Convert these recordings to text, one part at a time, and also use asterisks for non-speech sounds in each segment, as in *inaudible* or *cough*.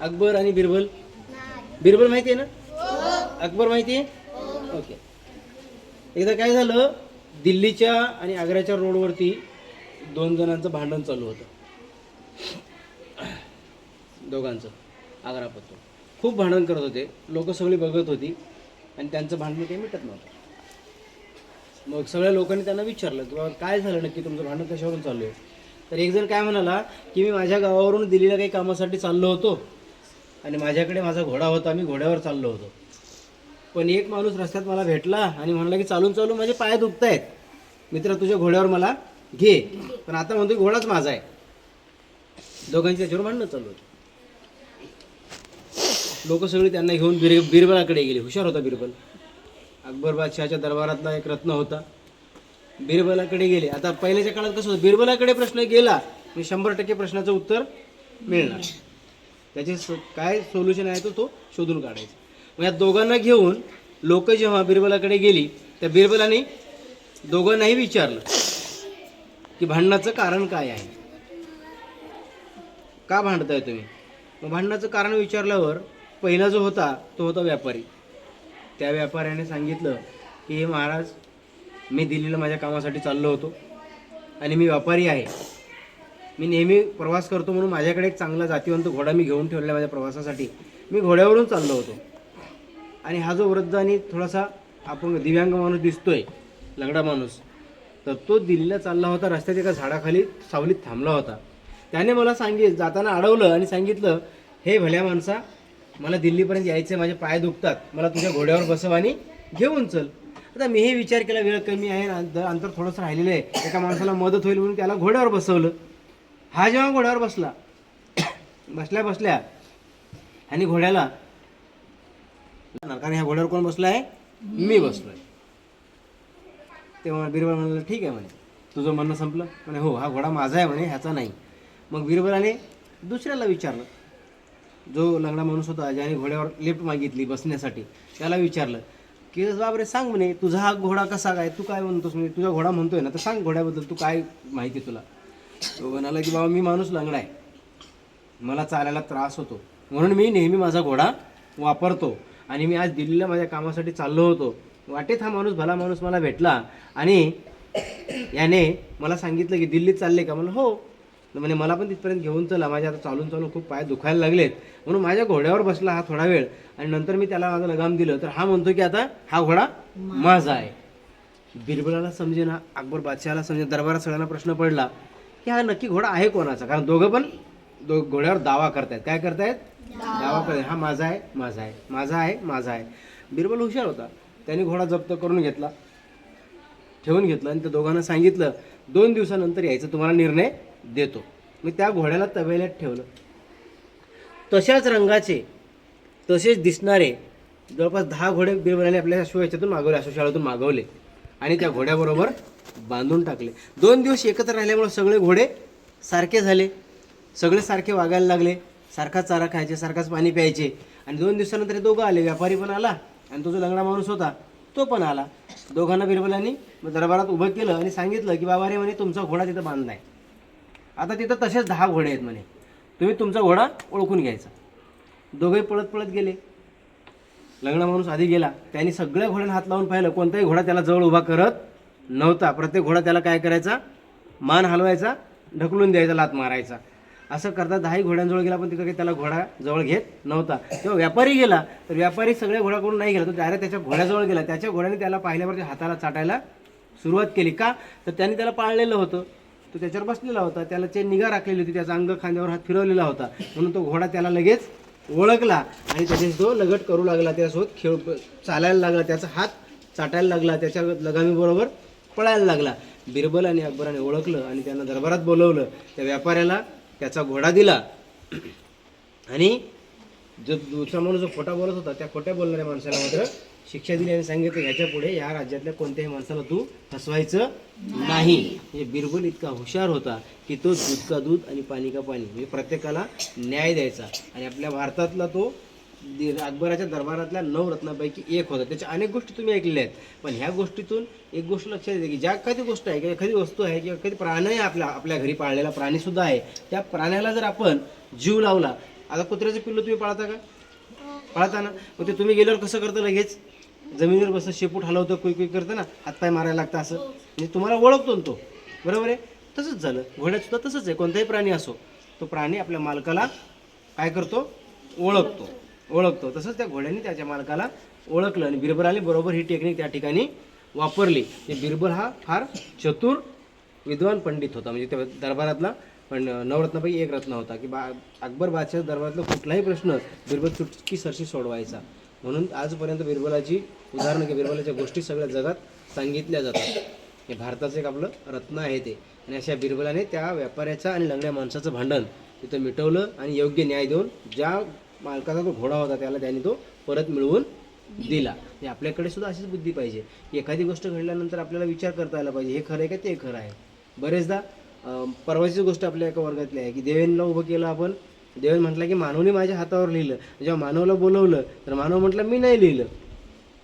अकबर आणि बिरबल? बिरबल माहिती आहे ना? अकबर माहिती आहे? ओके. एकदा काय झालं? दिल्लीच्या आणि आग्र्याच्या रोडवरती दोन जणांचं भांडण चालू होतं. दोघांचं. आग्रापत्र खूप भांडण करत होते. लोक सगळी बघत होती आणि त्यांचं भांडण काही मिटत नव्हतं. मग सगळ्या लोकांनी त्यांना विचारलं की बाबा काय झालं नक्की? तुमचं भांडण कशावरून चालू आहे? तर एक जण काय म्हणाला की मी माझ्या गावावरून दिल्लीला काही कामासाठी चाललो होतो. आणि माझ्याकडे माझा घोडा होता मी घोड्यावर चाललो होतो. पण एक माणूस रस्त्यात मला भेटला आणि म्हणला की चालून चालून माझे पाय दुखत आहेत मित्र तुझ्या घोड्यावर मला घे. पण आता म्हणतो की घोडाच माझा आहे. दोघांची त्याच्यावर भांडणं चालू होती. लोक सगळी त्यांना घेऊन बिर बिरबलाकडे गेली. हुशार होता बिरबल. अकबर बादशहाच्या दरबारातला एक रत्न होता. बिरबलाकडे गेले. आता पहिल्याच्या काळात कसं होतं? बिरबलाकडे प्रश्न गेला. मी शंभर टक्के प्रश्नाचं उत्तर मिळणार. त्याचे स- काय सोल्युशन आहे तो तो शोधून काढायचा. मग या दोघांना घेऊन लोक जेव्हा बिरबलाकडे गेली त्या बिरबलाने दोघांनाही विचारलं की भांडणाचं कारण काय आहे? का भांडताय तुम्ही? मग भांडणाचं कारण विचारल्यावर पहिला जो होता तो होता व्यापारी. त्या व्यापाऱ्याने सांगितलं की हे महाराज मी दिल्लीला माझ्या कामासाठी चाललो होतो आणि मी व्यापारी आहे. मी नेहमी प्रवास करतो म्हणून माझ्याकडे एक चांगला जातीवंत घोडा मी घेऊन ठेवलेला माझ्या प्रवासासाठी. मी घोड्यावरून चाललो होतो. आणि हा जो वृद्ध आणि थोडासा आपण दिव्यांग माणूस दिसतोय लंगडा माणूस तर तो दिल्लीला चालला होता रस्त्यात एका झाडाखाली सावलीत थांबला होता. त्याने मला सांगित जाताना अडवलं आणि सांगितलं हे भल्या माणसा मला दिल्लीपर्यंत यायचं माझे पाय दुखतात मला तुझ्या घोड्यावर बसव आणि घेऊन चल. आता मीही विचार केला वेळ कमी आहे अंतर थोडंसं राहिलेलं आहे. एका माणसाला मदत होईल म्हणून त्याला घोड्यावर बसवलं. हा जेव्हा घोड्यावर बसला बसल्या बसल्या आणि घोड्याला कारण ह्या घोड्यावर कोण बसलाय? मी बसलोय. तेव्हा बिरबल म्हणाला ठीक आहे म्हणे. तुझं म्हणणं संपलं? म्हणे हो हा घोडा माझा आहे म्हणे ह्याचा नाही. मग बिरबलाने दुसऱ्याला विचारलं. जो लंगडा माणूस होता ज्याने घोड्यावर लिफ्ट मागितली बसण्यासाठी त्याला विचारलं की बाबरे सांग म्हणे तुझा हा घोडा कसा काय? तू काय म्हणतोस? म्हणजे तुझा घोडा म्हणतोय ना तर सांग घोड्याबद्दल तू काय माहिती तुला? तो म्हणाला की बाबा मी माणूस लंगडा आहे. मला चालायला त्रास होतो. म्हणून मी नेहमी माझा घोडा वापरतो. आणि मी आज दिल्लीला माझ्या कामासाठी चाललो होतो. वाटेत हा माणूस भला माणूस मला भेटला. आणि याने मला सांगितलं की दिल्लीत चालले का? म्हणलं हो. तर म्हणे मला पण तिथपर्यंत घेऊन चला. माझ्या आता चालून चालून खूप पाय दुखायला लागलेत. म्हणून माझ्या घोड्यावर बसला हा थोडा वेळ. आणि नंतर मी त्याला माझं लगाम दिलं. तर हा म्हणतो की आता हा घोडा माझा आहे. बिरबलाला समजेना अकबर बादशहाला समजे दरबारात सगळ्यांना प्रश्न पडला. की हा नक्की घोडा आहे कोणाचा? कारण दोघं पण दो घोड्यावर दावा करतायत. काय करतायत? दावा. करतायत. हा माझा आहे माझा आहे माझा आहे माझा आहे. बिरबल हुशार होता. त्याने घोडा जप्त करून घेतला. ठेवून घेतलं आणि त्या दोघांना सांगितलं दोन दिवसानंतर यायचं तुम्हाला निर्णय देतो. मी त्या घोड्याला तबेल्यात ठेवलं. तशाच रंगाचे तसेच दिसणारे जवळपास दहा घोडे बिरबलाने आपल्या याच्यातून मागवले अश्वशाळेतून मागवले. आणि त्या घोड्याबरोबर बांधून टाकले. दोन दिवस एकत्र राहिल्यामुळे सगळे घोडे सारखे झाले. सगळे सारखे वागायला लागले. सारखाच चारा खायचे सारखाच पाणी प्यायचे. आणि दोन दिवसानंतर दोघं आले. व्यापारी पण आला आणि तो जो लंगडा माणूस होता तो पण आला. दोघांना बिरबलांनी दरबारात उभं केलं आणि सांगितलं की बाबा रे म्हणे तुमचा घोडा तिथं बांधलाय. आता तिथं तसेच दहा घोडे आहेत म्हणे. तुम्ही तुमचा घोडा ओळखून घ्यायचा. दोघंही पळत पळत गेले. लग्न माणूस आधी गेला. त्यांनी सगळ्या घोड्यांना हात लावून पाहिलं. कोणताही घोडा त्याला जवळ उभा करत नव्हता. प्रत्येक घोडा त्याला काय करायचा? मान हलवायचा ढकलून द्यायचा लात मारायचा. असं करता दहाही घोड्यांजवळ गेला पण तिथं काही त्याला घोडा जवळ घेत नव्हता. तेव्हा व्यापारी गेला तर व्यापारी सगळ्या घोड्याकडून नाही गेला. तो डायरेक्ट त्याच्या घोड्याजवळ गेला. त्याच्या घोड्याने त्याला पाहिल्यावरती हाताला चाटायला सुरुवात केली. का? तर त्याने त्याला पाळलेलं होतं. तो त्याच्यावर बसलेला होता. त्याला ते निगा राखलेली होती. त्याचा अंग खांद्यावर हात फिरवलेला होता. म्हणून तो घोडा त्याला लगेच ओळखला आणि त्याच्याशी तो लगट करू लागला. त्याच्यासोबत खेळ चालायला लागला. त्याचा हात चाटायला लागला. त्याच्या लगामीबरोबर पळायला लागला. बिरबल आणि अकबराने ओळखलं आणि त्यांना दरबारात बोलवलं. त्या व्यापाऱ्याला त्याचा घोडा दिला. आणि जो दुसरा माणूस जो खोटा बोलत होता त्या खोट्या बोलणाऱ्या माणसाला मात्र शिक्षा दिली आणि सांगितलं ह्याच्या पुढे या राज्यातल्या कोणत्याही माणसाला तू फसवायचं नाही. म्हणजे बिरबल इतका हुशार होता की तो दूध का दूध आणि पाणी का पाणी म्हणजे प्रत्येकाला न्याय द्यायचा. आणि आपल्या भारतातला तो अकबराच्या दरबारातल्या नऊ रत्नापैकी एक होता. त्याच्या अनेक गोष्टी तुम्ही ऐकलेल्या आहेत. पण ह्या गोष्टीतून एक गोष्ट लक्षात येते की ज्या एखादी गोष्ट आहे किंवा एखादी वस्तू आहे किंवा एखादी प्राणी आहे आपल्या आपल्या घरी पाळलेला प्राणी सुद्धा आहे त्या प्राण्याला जर आपण जीव लावला आता कुत्र्याचं पिल्लू तुम्ही पाळता का? पाळता ना? मग ते तुम्ही गेल्यावर कसं करतं लगेच? जमिनीवर बसतं शेपूट हलवतं कुई कुई करतं ना? हातपाय मारायला लागतं असं. म्हणजे तुम्हाला ओळखतो तो. बरोबर आहे? तसंच झालं. घोड्यात सुद्धा तसंच आहे. कोणताही प्राणी असो तो प्राणी आपल्या मालकाला काय करतो? ओळखतो. ओळखतो. तसंच त्या घोड्याने त्याच्या मालकाला ओळखलं आणि बिरबलाने बरोबर ही टेक्निक त्या ठिकाणी वापरली. बिरबल हा फार चतुर विद्वान पंडित होता. म्हणजे त्या दरबारातला पण नवरत्नापैकी एक रत्न होता की बा अकबर बादशाह दरबारातला कुठलाही प्रश्न बिरबल चुटकी सरशी सोडवायचा. म्हणून आजपर्यंत बिरबलाची उदाहरणं की बिरबलाच्या गोष्टी सगळ्या जगात सांगितल्या जातात. हे भारताचं एक आपलं रत्न आहे ते. आणि अशा बिरबलाने त्या व्यापाऱ्याचं आणि लंगड्या माणसाचं भांडण तिथं मिटवलं आणि योग्य न्याय देऊन ज्या मालकाचा तो घोडा होता त्याला त्याने तो परत मिळवून दिला. हे आपल्याकडे सुद्धा अशीच बुद्धी पाहिजे. की एखादी गोष्ट घडल्यानंतर आपल्याला विचार करता आला पाहिजे हे खरं आहे का ते खरं आहे? बरेचदा अं, परवाची गोष्ट आपल्या एका वर्गातली आहे की देवेनला उभं केलं आपण देवेन म्हटलं की मानवने माझ्या हातावर लिहिलं. जेव्हा मानवला बोलवलं तर मानव म्हटलं मी नाही लिहिलं.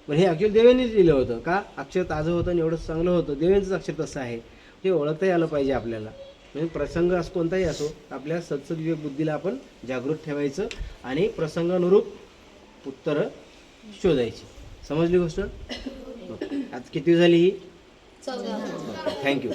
पण हे ॲक्च्युअली देवेंनीच लिहिलं होतं. का? अक्षर ताजं होतं आणि एवढं चांगलं होतं. देवेंचंच अक्षर तसं आहे. हे ओळखताही आलं पाहिजे आपल्याला. म्हणजे प्रसंग असं कोणताही असो आपल्या सत्सद विवेक बुद्धीला आपण जागृत ठेवायचं आणि प्रसंगानुरूप उत्तरं शोधायची. समजली गोष्ट? *coughs* आज किती झाली ही? थँक्यू.